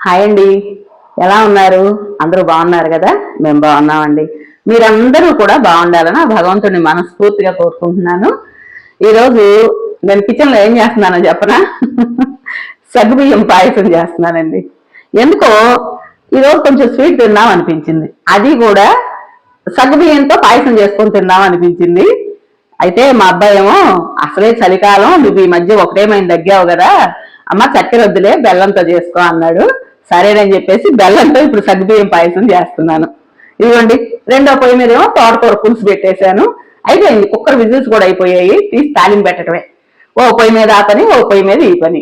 Hi అండి. ఎలా ఉన్నారు? అందరూ బాగున్నారు కదా? మేము బాగున్నామండి. మీరందరూ కూడా బాగుండాలని ఆ భగవంతుడిని మనస్ఫూర్తిగా కోరుకుంటున్నాను. ఈరోజు నేను కిచెన్లో ఏం చేస్తున్నానో చెప్పనా? సగ్గుబియ్యం పాయసం చేస్తున్నానండి. ఎందుకో ఈరోజు కొంచెం స్వీట్ తిందాం అనిపించింది. అది కూడా సగ్గుబియ్యంతో పాయసం చేసుకొని తిందాం అనిపించింది. అయితే మా అబ్బాయి ఏమో అసలే చలికాలం నువ్వు ఈ మధ్య ఒకటేమైంది తగ్గావు కదా అమ్మ చక్కెర వద్దులే బెల్లంతో చేసుకో అన్నాడు. సరేనని చెప్పేసి బెల్లంతో ఇప్పుడు సగ్గుబియ్యం పాయసం చేస్తున్నాను. ఇదిగోండి రెండో పొయ్యి మీద ఏమో తోటకూర పులుసు పెట్టేశాను. అయిపోయింది. కుక్కర్ విజిల్స్ కూడా అయిపోయాయి. తీసి తాలింపు పెట్టడమే. ఓ పొయ్యి మీద ఆ పని ఓ పొయ్యి మీద ఈ పని.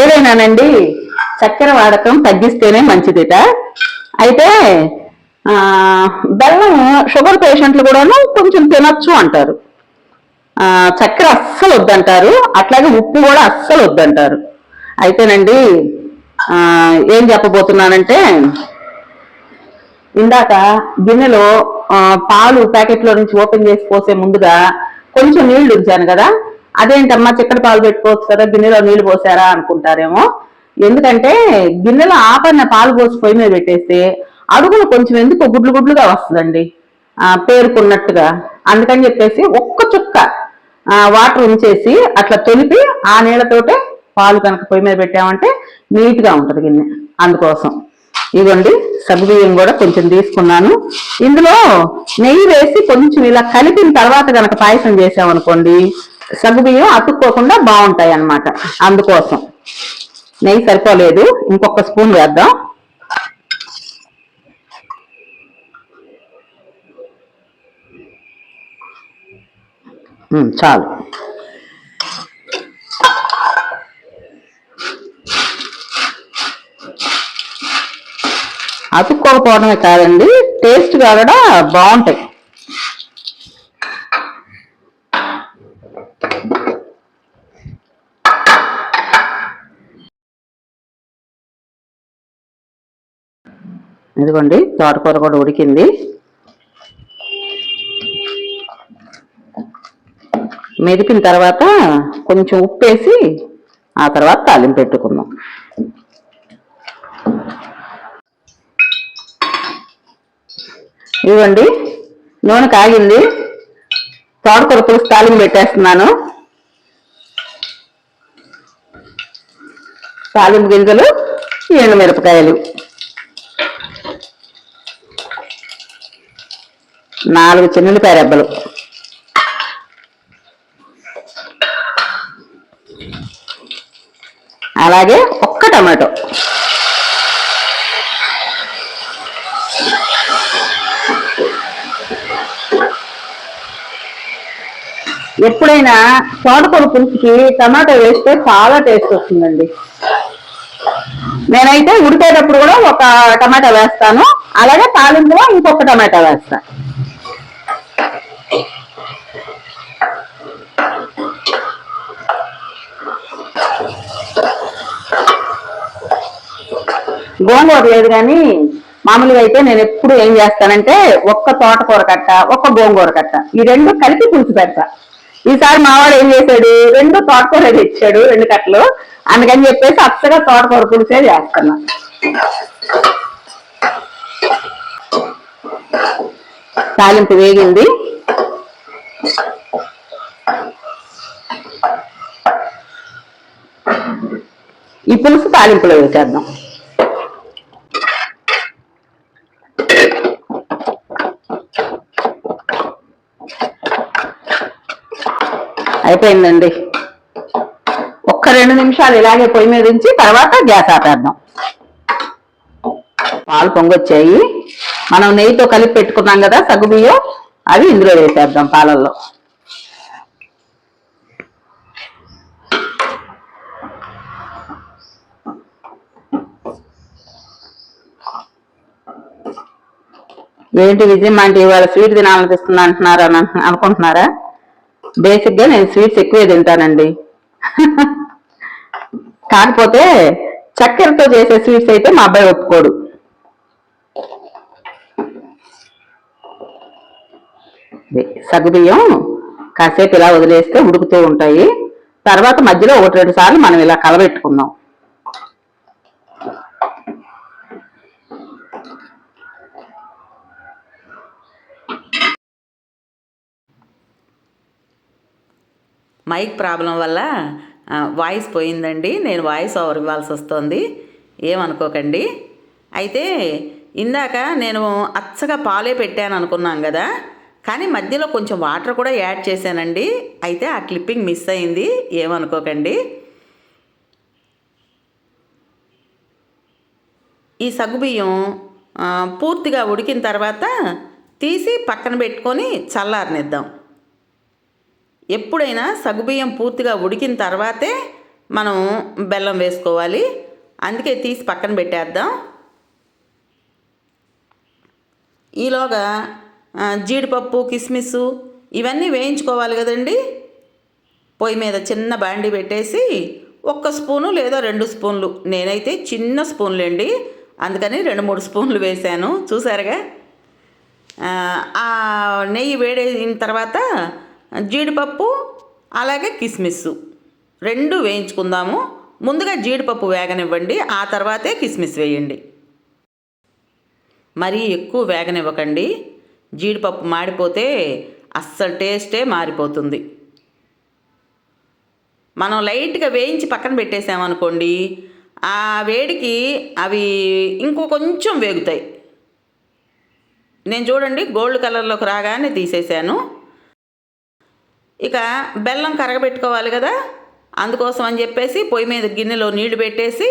ఏదైనానండి? చక్కెర వాడకం తగ్గిస్తేనే మంచిదిట అయితే బెల్లం షుగర్ పేషెంట్లు కూడాను కొంచెం తినొచ్చు అంటారు. చక్కెర అస్సలు వద్దంటారు. అట్లాగే ఉప్పు కూడా అస్సలు వద్దంటారు. అయితేనండి ఏం చెప్పబోతున్నానంటే ఇందాక గిన్నెలో పాలు ప్యాకెట్లో నుంచి ఓపెన్ చేసి పోసే ముందుగా కొంచెం నీళ్ళు ఉంచాను కదా? అదేంటమ్మా చిక్కటి పాలు పెట్టుకోవచ్చు కదా గిన్నెలో నీళ్ళు పోసారా అనుకుంటారేమో. ఎందుకంటే గిన్నెలో ఆపన్న పాలు పోసి పొయ్యి మీద పెట్టేస్తే అడుగులు కొంచెం ఎందుకు గుడ్లు గుడ్లుగా వస్తుందండి. పేరుకున్నట్టుగా. అందుకని చెప్పేసి ఒక్క చుక్క వాటర్ ఉంచేసి అట్లా తొలిపి ఆ నీళ్ళతోటే పాలు కనుక పొయ్యి మీద పెట్టామంటే నీట్గా ఉంటుంది గిన్నె అందుకోసం. ఇదిగోండి. సగ్గుబియ్యం కూడా కొంచెం తీసుకున్నాను. ఇందులో నెయ్యి వేసి కొంచెం ఇలా కలిపిన తర్వాత కనుక పాయసం చేసామనుకోండి సగ్గుబియ్యం అతుక్కోకుండా బాగుంటాయి అన్నమాట అందుకోసం. నెయ్యి సరిపోలేదు. ఇంకొక స్పూన్ వేద్దాం. చాలు. అతుక్కోకపోవడమే కాదండి. టేస్ట్ కూడా బాగుంటాయి. ఇదిగోండి తోటకూర కూడా ఉడికింది. మెదిపిన తర్వాత కొంచెం ఉప్పు వేసి ఆ తర్వాత తాలింపు పెట్టుకుందాం. ఇవ్వండి. నూనె కాగింది. తోటకూర పులుసు తాలింపు పెట్టేస్తున్నాను. తాలింపు గింజలు ఎండు మిరపకాయలు. నాలుగు చిన్నులపాయ రెబ్బలు. అలాగే ఒక్క టమాటో. ఎప్పుడైనా తోటకూర పులుసుకి టమాటో వేస్తే చాలా టేస్ట్ వస్తుందండి. నేనైతే ఉడికేటప్పుడు కూడా ఒక టమాటా వేస్తాను. అలాగే తాలింపులో ఇంకొక టమాటా వేస్తాను గోంగూర లేదు కానీ మామూలుగా అయితే నేను ఎప్పుడు ఏం చేస్తానంటే ఒక్క తోటకూర కట్ట ఒక్క గోంగూర కట్ట ఈ రెండు కలిపి పులుసు పెడతా. ఈసారి మావాడు ఏం చేశాడు? రెండు తోటకూర తెచ్చాడు రెండు కట్టలు. అందుకని చెప్పేసి అచ్చగా తోటకూర పులిసే చేస్తున్నా. తాలింపు వేగింది. ఈ పులుసు తాలింపులో వేసేద్దాం. అయిపోయిందండి. ఒక్క రెండు నిమిషాలు ఇలాగే పొయ్యి మీద ఉంచి తర్వాత గ్యాస్ ఆపేద్దాం. పాలు పొంగొచ్చాయి. మనం నెయ్యితో కలిపి పెట్టుకున్నాం కదా సగ్గుబియ్యం అవి ఇందులో వేసేద్దాం పాలల్లో. ఏంటి విజయమ్మ అంటే ఇవాళ స్వీట్ తినాలనిపిస్తుంది అంటున్నారు అని అనుకుంటున్నారా? బేసిక్గా నేను స్వీట్స్ ఎక్కువే తింటానండి. కాకపోతే చక్కెరతో చేసే స్వీట్స్ అయితే మా అబ్బాయి ఒప్పుకోడు. సగ్గుబియ్యం కాసేపు ఇలా వదిలేస్తే ఉడుకుతూ ఉంటాయి. తర్వాత మధ్యలో ఒకటి రెండు సార్లు మనం ఇలా కలబెట్టుకుందాం మైక్ ప్రాబ్లం వల్ల వాయిస్ పోయిందండి. నేను వాయిస్ ఓవర్ ఇవ్వాల్సి వస్తుంది. ఏమనుకోకండి. అయితే ఇందాక నేను అచ్చగా పాలే పెట్టాను అనుకున్నాం కదా. కానీ మధ్యలో కొంచెం వాటర్ కూడా యాడ్ చేశానండి. అయితే ఆ క్లిప్పింగ్ మిస్ అయింది. ఏమనుకోకండి. ఈ సగ్గుబియ్యం పూర్తిగా ఉడికిన తర్వాత తీసి పక్కన పెట్టుకొని చల్లారనిద్దాం. ఎప్పుడైనా సగుబియ్యం పూర్తిగా ఉడికిన తర్వాతే మనం బెల్లం వేసుకోవాలి. అందుకే తీసి పక్కన పెట్టేద్దాం. ఈలోగా జీడిపప్పు కిస్మిస్ ఇవన్నీ వేయించుకోవాలి కదండి. పొయ్యి మీద చిన్న బాండి పెట్టేసి ఒక్క స్పూను లేదా రెండు స్పూన్లు నేనైతే చిన్న స్పూన్లు అండి అందుకని రెండు మూడు స్పూన్లు వేశాను. చూసారుగా? ఆ, ఆ నెయ్యి వేడైన తర్వాత జీడిపప్పు అలాగే కిస్మిస్ రెండు వేయించుకుందాము. ముందుగా జీడిపప్పు వేగనివ్వండి. ఆ తర్వాతే కిస్మిస్ వేయండి. మరీ ఎక్కువ వేగనివ్వకండి. జీడిపప్పు మాడిపోతే అస్సలు టేస్టే మారిపోతుంది. మనం లైట్గా వేయించి పక్కన పెట్టేసామనుకోండి ఆ వేడికి అవి ఇంకో కొంచెం వేగుతాయి. నేను చూడండి గోల్డ్ కలర్లోకి రాగానే తీసేసాను ఇక బెల్లం కరగబెట్టుకోవాలి కదా. అందుకోసం అని చెప్పేసి పొయ్యి మీద గిన్నెలో నీళ్ళు పెట్టేసి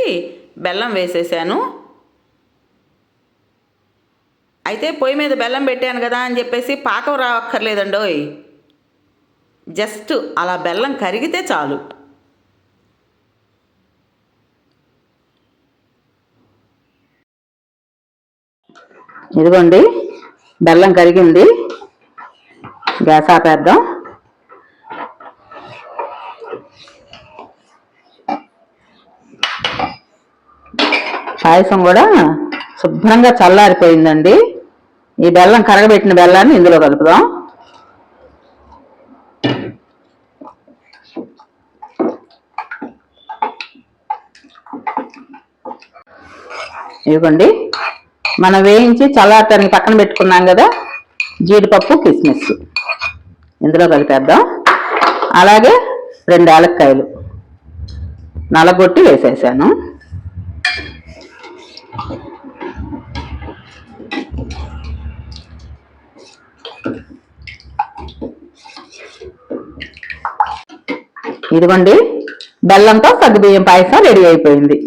బెల్లం వేసేసాను. అయితే పొయ్యి మీద బెల్లం పెట్టాను కదా అని చెప్పేసి పాకం రావక్కర్లేదండోయ్. జస్ట్ అలా బెల్లం కరిగితే చాలు. ఇదిగోండి బెల్లం కరిగింది. గ్యాస్ ఆపేద్దాం. పాయసం కూడా శుభ్రంగా చల్లారిపోయిందండి. ఈ బెల్లం కరగబెట్టిన బెల్లాన్ని ఇందులో కలుపుదాం. ఇవ్వండి మనం వేయించి చల్లారటానికి పక్కన పెట్టుకున్నాం కదా జీడిపప్పు కిస్మిస్. ఇందులో కలిపేద్దాం. అలాగే రెండు యాలక్కాయలు నలగొట్టి వేసేసాను. ఇదిగోండి బెల్లంతో సగ్గుబియ్యం పాయసం రెడీ అయిపోయింది.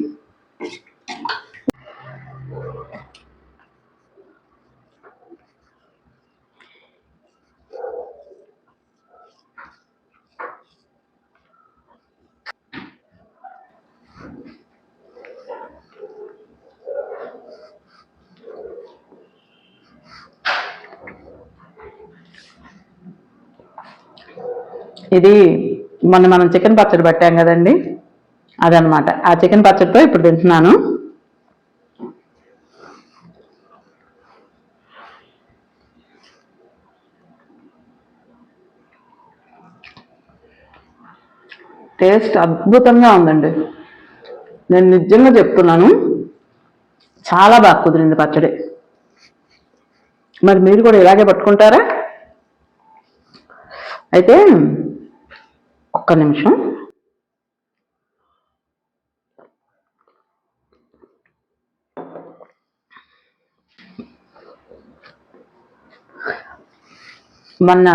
ఇది మొన్న మనం చికెన్ పచ్చడి పట్టాం కదండి? అదనమాట ఆ చికెన్ పచ్చడితో ఇప్పుడు తింటున్నాను. టేస్ట్ అద్భుతంగా ఉందండి. నేను నిజంగా చెప్తున్నాను చాలా బాగా కుదిరింది పచ్చడి. మరి మీరు కూడా ఇలాగే పట్టుకుంటారా? అయితే ఒక్క నిమిషం. మొన్న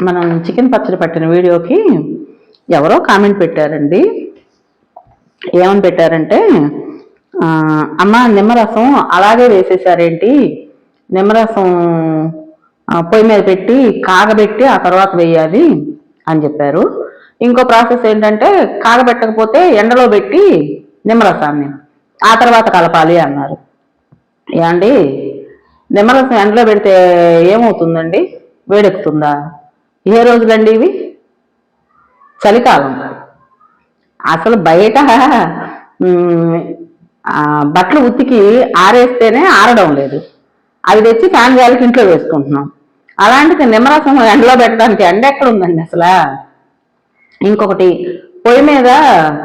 మనం చికెన్ పచ్చడి పట్టిన వీడియోకి ఎవరో కామెంట్ పెట్టారండి. ఏమని పెట్టారంటే అమ్మ నిమ్మరసం అలాగే వేసేసారేంటి? నిమ్మరసం పొయ్యి మీద పెట్టి కాగబెట్టి ఆ తర్వాత వేయాలి. అని చెప్పారు. ఇంకో ప్రాసెస్ ఏంటంటే కాగబెట్టకపోతే ఎండలో పెట్టి నిమ్మరసాన్ని ఆ తర్వాత కలపాలి అన్నారు. ఏమండి? నిమ్మరసం ఎండలో పెడితే ఏమవుతుందండి? వేడెక్కుతుందా? ఏ రోజులండి ఇవి? చలికాలం. అసలు బయట బట్టలు ఉతికి ఆరేస్తేనే ఆరడం లేదు. అవి తెచ్చి ఫ్యాన్ గాలికి ఇంట్లో వేసుకుంటున్నాం. అలాంటిది నిమ్మరసం ఎండలో పెట్టడానికి ఎండ ఎక్కడ ఉందండి అసలు? ఇంకొకటి పొయ్యి మీద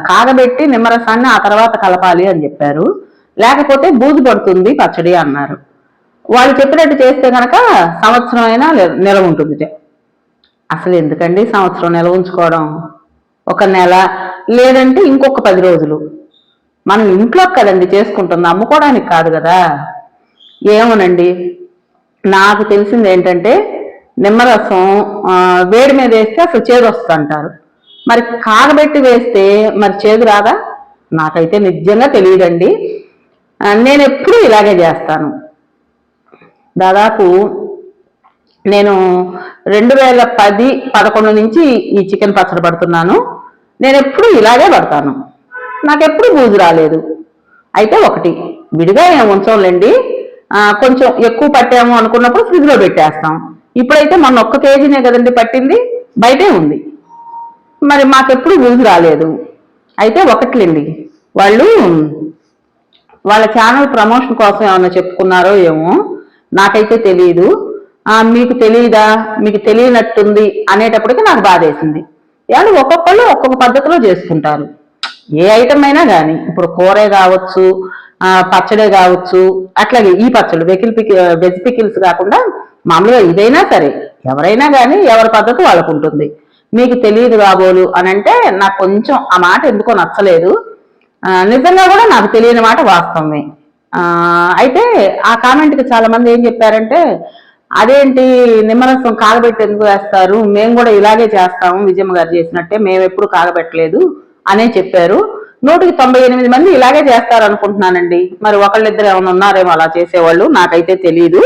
కాగబెట్టి నిమ్మరసాన్ని ఆ తర్వాత కలపాలి అని చెప్పారు. లేకపోతే బూజు పడుతుంది పచ్చడి అన్నారు. వాళ్ళు చెప్పినట్టు చేస్తే కనుక సంవత్సరం అయినా నిల- నిలవ ఉంటుంది అసలు ఎందుకండి సంవత్సరం నిల్వ ఉంచుకోవడం? ఒక నెల లేదంటే ఇంకొక పది రోజులు. మనం ఇంట్లో కదండి చేసుకుంటుంది అమ్ముకోవడానికి కాదు కదా. ఏమోనండి నాకు తెలిసింది ఏంటంటే నిమ్మరసం వేడి మీద వేస్తే అసలు చేదు వస్తుంటారు మరి కాగబెట్టి వేస్తే మరి చేదు రాదా? నాకైతే నిజంగా తెలియదండి. నేను ఎప్పుడూ ఇలాగే చేస్తాను. దాదాపు నేను రెండు వేల పది పదకొండు నుంచి ఈ చికెన్ పచ్చడి పడుతున్నాను. నేను ఎప్పుడు ఇలాగే పడతాను. నాకు ఎప్పుడు బూజు రాలేదు. అయితే ఒకటి విడిగా ఏం ఉంచంలేండి. కొంచెం ఎక్కువ పట్టాము అనుకున్నప్పుడు ఫ్రిడ్జ్లో పెట్టేస్తాం. ఇప్పుడైతే మొన్న ఒక్క కేజీనే కదండి పట్టింది బయటే ఉంది. మరి మాకెప్పుడు బూజు రాలేదు. అయితే ఒకట్లేండి వాళ్ళు వాళ్ళ ఛానల్ ప్రమోషన్ కోసం ఏమైనా చెప్పుకున్నారో ఏమో నాకైతే తెలియదు మీకు తెలియదా మీకు తెలియనట్టుంది అనేటప్పటికి నాకు బాధేసింది. వాళ్ళు ఒక్కొక్కళ్ళు ఒక్కొక్క పద్ధతిలో చేసుకుంటారు. ఏ ఐటమ్ అయినా కానీ ఇప్పుడు కూరే కావచ్చు పచ్చడే కావచ్చు అట్లాగే ఈ పచ్చళ్ళు వెకిల్ పికి వెజ్ పికిల్స్ కాకుండా మామూలుగా ఇదైనా సరే ఎవరైనా కానీ ఎవరి పద్ధతి వాళ్ళకు ఉంటుంది. మీకు తెలియదు కాబోలు అని అంటే నాకు కొంచెం ఆ మాట ఎందుకో నచ్చలేదు. నిజంగా కూడా నాకు తెలియని మాట వాస్తవమే. అయితే ఆ కామెంట్కి చాలా మంది ఏం చెప్పారంటే అదేంటి నిమ్మరసం కాగబెట్టి ఎందుకు వేస్తారు? మేము కూడా ఇలాగే చేస్తాము విజయమ్మ గారు చేసినట్టే మేము ఎప్పుడు కాగబెట్టలేదు అనే చెప్పారు. నూటికి తొంభై ఎనిమిది మంది ఇలాగే చేస్తారు అనుకుంటున్నానండి మరి ఒకళ్ళిద్దరు ఏమైనా ఉన్నారేమో అలా చేసేవాళ్ళు నాకైతే తెలియదు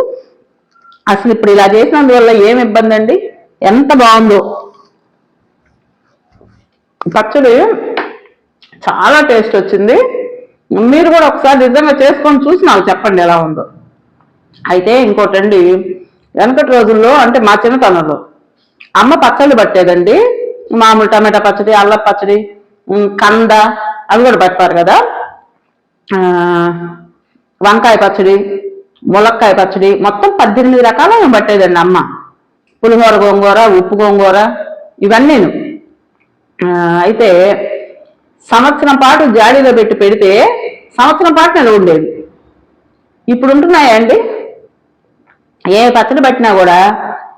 అసలు ఇప్పుడు ఇలా చేసినందువల్ల ఏం ఇబ్బంది అండి ఎంత బాగుందో. పచ్చడి చాలా టేస్ట్ వచ్చింది. మీరు కూడా ఒకసారి నిజంగా చేసుకొని చూసి నాకు చెప్పండి ఎలా ఉందో. అయితే ఇంకోటండి వెనకటి రోజుల్లో అంటే మా చిన్నతనంలో అమ్మ పచ్చళ్ళు పట్టేదండి. మామూలు టమాటా పచ్చడి అల్లం పచ్చడి కంద అవి కూడా పెడతారు కదా? వంకాయ పచ్చడి ములక్కాయ పచ్చడి మొత్తం పద్దెనిమిది రకాల మేము పట్టేదండి అమ్మ. పులిహోర గోంగూర ఉప్పు గోంగూర ఇవన్నీను. అయితే సంవత్సరం పాటు జాడీలో పెట్టి పెడితే సంవత్సరం పాటు నిలవ ఉండేది. ఇప్పుడు ఉంటున్నాయండి ఏ పచ్చడి పట్టినా కూడా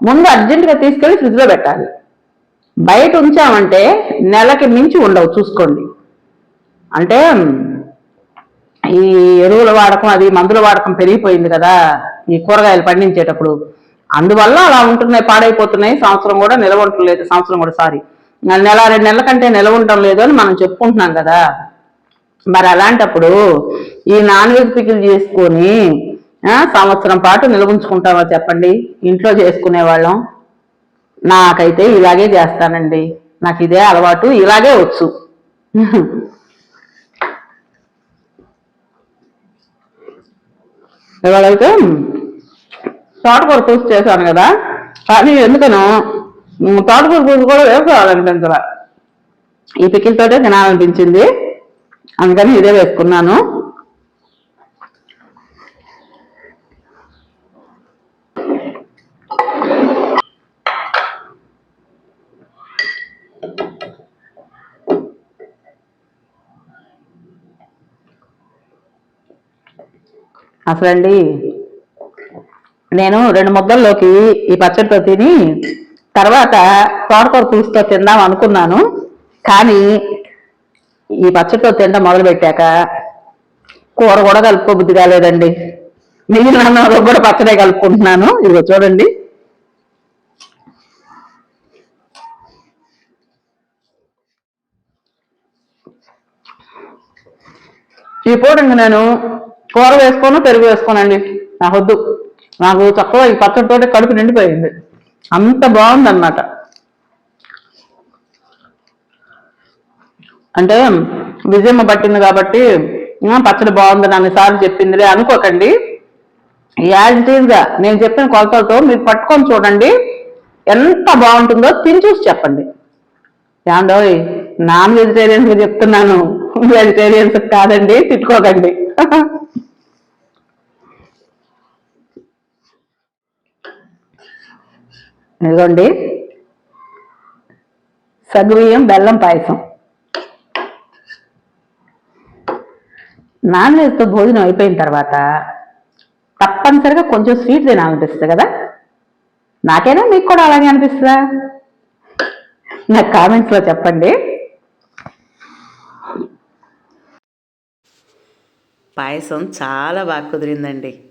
ముందు అర్జెంటుగా తీసుకెళ్ళి ఫ్రిడ్జ్లో పెట్టాలి. బయట ఉంచామంటే నెలకి మించి ఉండవు చూసుకోండి. అంటే ఈ ఎరువుల వాడకం అది మందుల వాడకం పెరిగిపోయింది కదా ఈ కూరగాయలు పండించేటప్పుడు. అందువల్ల అలా ఉంటున్నాయి పాడైపోతున్నాయి సంవత్సరం కూడా నిలవ ఉండలేదు సంవత్సరం కూడా సారీ. నెల రెండు నెలల కంటే నిలవ ఉండడం లేదు అని మనం చెప్పుకుంటున్నాం కదా. మరి అలాంటప్పుడు ఈ నాన్ వెజ్ పికిల్ చేసుకొని సంవత్సరం పాటు నిలవుంచుకుంటామా చెప్పండి? ఇంట్లో చేసుకునే వాళ్ళం. నాకైతే ఇలాగే చేస్తానండి. నాకు ఇదే అలవాటు ఇలాగే వచ్చు. ఇవాళైతే తోటకూర పూజ చేశాను కదా కానీ ఎందుకనో తోటకూర పూజ కూడా వేసుకోవాలనిపించరా ఈ పికిల్తోటే తినాలనిపించింది. అందుకని ఇదే వేసుకున్నాను. అసలండి నేను రెండు ముద్దల్లోకి ఈ పచ్చడితో తిని తర్వాత తోటకూర పులుసుతో తిందాం అనుకున్నాను. కానీ ఈ పచ్చడితో తినడం మొదలు పెట్టాక కూర కూడా కలుపుకోబుద్ధి కాలేదండి. మిగిలిన అన్నంలో కూడా పచ్చడే కలుపుకుంటున్నాను. ఇదిగో చూడండి. ఈ పూట నేను కూర వేసుకోను పెరుగు వేసుకోనండి. నాకు వద్దు నాకు చక్కగా ఈ పచ్చడితోటి కడుపు నిండిపోయింది. అంత బాగుందన్నమాట. అంటే విజయమ్మ పట్టింది కాబట్టి పచ్చడి పచ్చడి బాగుందని అన్నిసార్లు చెప్పిందిలే అనుకోకండి. యాజ్ ఇట్ ఈజ్గా నేను చెప్పిన కొలతలతో మీరు పట్టుకొని చూడండి. ఎంత బాగుంటుందో తిని చూసి చెప్పండి. ఏమండోయ్ నాన్ వెజిటేరియన్స్ చెప్తున్నాను. వెజిటేరియన్స్ కాదండి తిట్టుకోకండి. ఇదిగోండి. సగ్గుబియ్యం బెల్లం పాయసం. నాన్ వెజ్తో భోజనం అయిపోయిన తర్వాత తప్పనిసరిగా కొంచెం స్వీట్ తినాలనిపిస్తుంది కదా? నాకైనా మీకు కూడా అలాగే అనిపిస్తుందా? నాకు కామెంట్స్లో చెప్పండి. పాయసం చాలా బాగా కుదిరిందండి.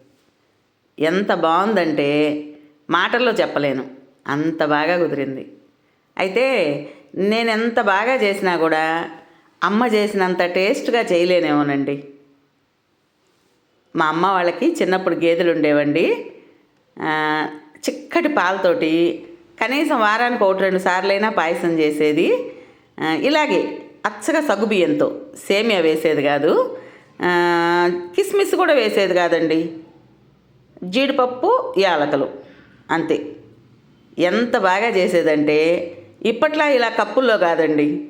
ఎంత బాగుందంటే మాటల్లో చెప్పలేను. అంత బాగా కుదిరింది. అయితే నేను ఎంత బాగా చేసినా కూడా అమ్మ చేసినంత టేస్ట్గా చేయలేనేమోనండి. మా అమ్మ వాళ్ళకి చిన్నప్పుడు గేదెలు ఉండేవండి. చిక్కటి పాలతోటి కనీసం వారానికి ఒకటి రెండు సార్లైనా పాయసం చేసేది. ఇలాగే అచ్చగా సగ్గుబియ్యంతో సేమియా వేసేది కాదు. కిస్మిస్ కూడా వేసేది కాదండి. జీడిపప్పు యాలకలు అంతే. ఎంత బాగా చేసేదంటే ఇప్పట్లా ఇలా కప్పుల్లో కాదండి.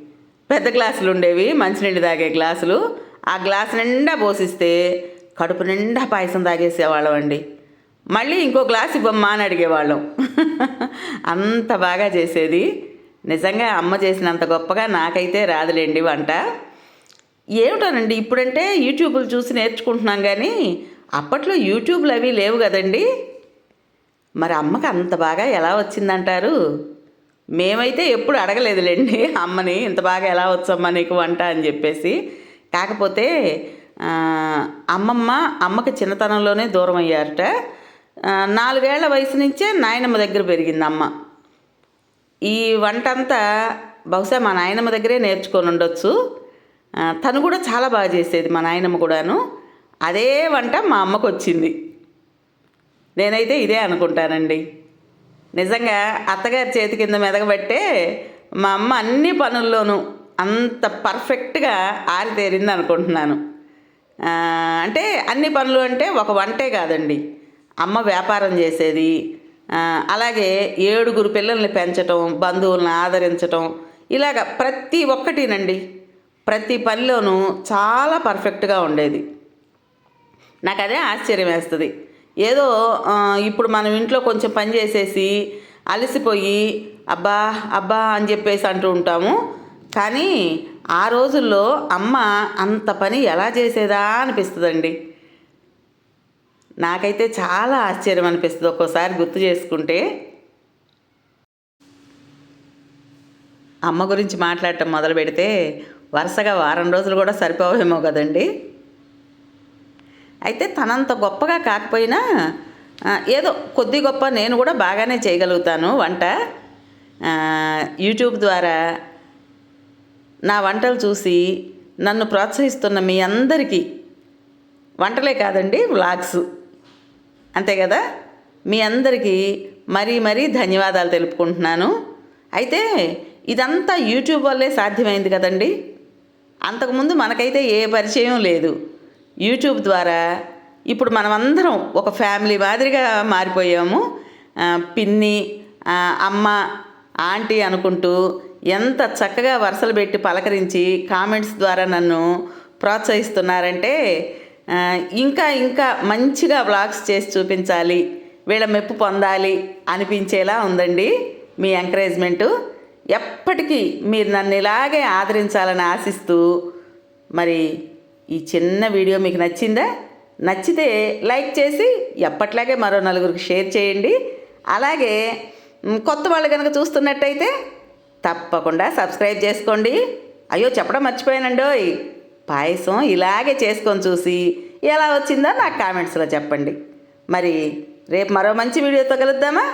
పెద్ద గ్లాసులు ఉండేవి మంచినీళ్ళు తాగే గ్లాసులు. ఆ గ్లాస్ నిండా పోసిస్తే కడుపు నిండా పాయసం తాగేసేవాళ్ళం అండి. మళ్ళీ ఇంకో గ్లాస్ ఇవ్వమ్మా అని అడిగేవాళ్ళం. అంత బాగా చేసేది. నిజంగా అమ్మ చేసినంత గొప్పగా నాకైతే రాదులేండి వంట. ఏమిటోనండి ఇప్పుడంటే యూట్యూబ్లు చూసి నేర్చుకుంటున్నాం కానీ అప్పట్లో యూట్యూబ్లు అవి లేవు కదండి. మరి అమ్మకి అంత బాగా ఎలా వచ్చిందంటారు? మేమైతే ఎప్పుడు అడగలేదులేండి. అమ్మని ఇంత బాగా ఎలా వచ్చమ్మా నీకు వంట అని చెప్పేసి. కాకపోతే అమ్మమ్మ అమ్మకి చిన్నతనంలోనే దూరం అయ్యారట. నాలుగేళ్ళ వయసు నుంచే నాయనమ్మ దగ్గర పెరిగింది అమ్మ. ఈ వంట అంతా బహుశా మా నాయనమ్మ దగ్గరే నేర్చుకొని ఉండొచ్చు. తను కూడా చాలా బాగా చేసేది మా నాయనమ్మ కూడాను. అదే వంట మా అమ్మకు వచ్చింది నేనైతే ఇదే అనుకుంటానండి. నిజంగా అత్తగారి చేతి కింద మెదగబట్టే మా అమ్మ అన్ని పనుల్లోనూ అంత పర్ఫెక్ట్గా ఆరితేరింది అనుకుంటున్నాను. అంటే అన్ని పనులు అంటే ఒక వంటే కాదండి. అమ్మ వ్యాపారం చేసేది అలాగే ఏడుగురు పిల్లల్ని పెంచటం బంధువులను ఆదరించటం ఇలాగ ప్రతి ఒక్కటినండి. ప్రతి పనిలోనూ చాలా పర్ఫెక్ట్గా ఉండేది. నాకు అదే ఆశ్చర్యం వేస్తుంది. ఏదో ఇప్పుడు మనం ఇంట్లో కొంచెం పని చేసేసి అలసిపోయి అబ్బా అబ్బా అని చెప్పేసి అంటూ ఉంటాము. కానీ ఆ రోజుల్లో అమ్మ అంత పని ఎలా చేసేదా అనిపిస్తుందండి. నాకైతే చాలా ఆశ్చర్యం అనిపిస్తుంది ఒక్కోసారి గుర్తు చేసుకుంటే. అమ్మ గురించి మాట్లాడటం మొదలు పెడితే వరుసగా వారం రోజులు కూడా సరిపోవేమో కదండి. అయితే తనంత గొప్పగా కాకపోయినా ఏదో కొద్ది గొప్ప నేను కూడా బాగానే చేయగలుగుతాను వంట. యూట్యూబ్ ద్వారా నా వంటలు చూసి నన్ను ప్రోత్సహిస్తున్న మీ అందరికీ వంటలే కాదండి వ్లాగ్స్. అంతే కదా? మీ అందరికీ మరీ మరీ ధన్యవాదాలు తెలుపుకుంటున్నాను. అయితే ఇదంతా యూట్యూబ్ వల్లే సాధ్యమైంది కదండి. అంతకుముందు మనకైతే ఏ పరిచయం లేదు. యూట్యూబ్ ద్వారా ఇప్పుడు మనమందరం ఒక ఫ్యామిలీ మాదిరిగా మారిపోయాము. పిన్ని అమ్మ ఆంటీ అనుకుంటూ ఎంత చక్కగా వరుసలు పెట్టి పలకరించి కామెంట్స్ ద్వారా నన్ను ప్రోత్సహిస్తున్నారంటే ఇంకా ఇంకా మంచిగా వ్లాగ్స్ చేసి చూపించాలి వీళ్ళ మెప్పు పొందాలి అనిపించేలా ఉందండి మీ ఎంకరేజ్మెంటు. ఎప్పటికీ మీరు నన్ను ఇలాగే ఆదరించాలని ఆశిస్తూ మరి ఈ చిన్న వీడియో మీకు నచ్చిందా? నచ్చితే లైక్ చేసి ఎప్పట్లాగే మరో నలుగురికి షేర్ చేయండి. అలాగే కొత్త వాళ్ళు కనుక చూస్తున్నట్టయితే తప్పకుండా సబ్స్క్రైబ్ చేసుకోండి. అయ్యో చెప్పడం మర్చిపోయానండోయ్ పాయసం ఇలాగే చేసుకొని చూసి ఎలా వచ్చిందో నాకు కామెంట్స్లో చెప్పండి. మరి రేపు మరో మంచి వీడియోతో కలుద్దామా?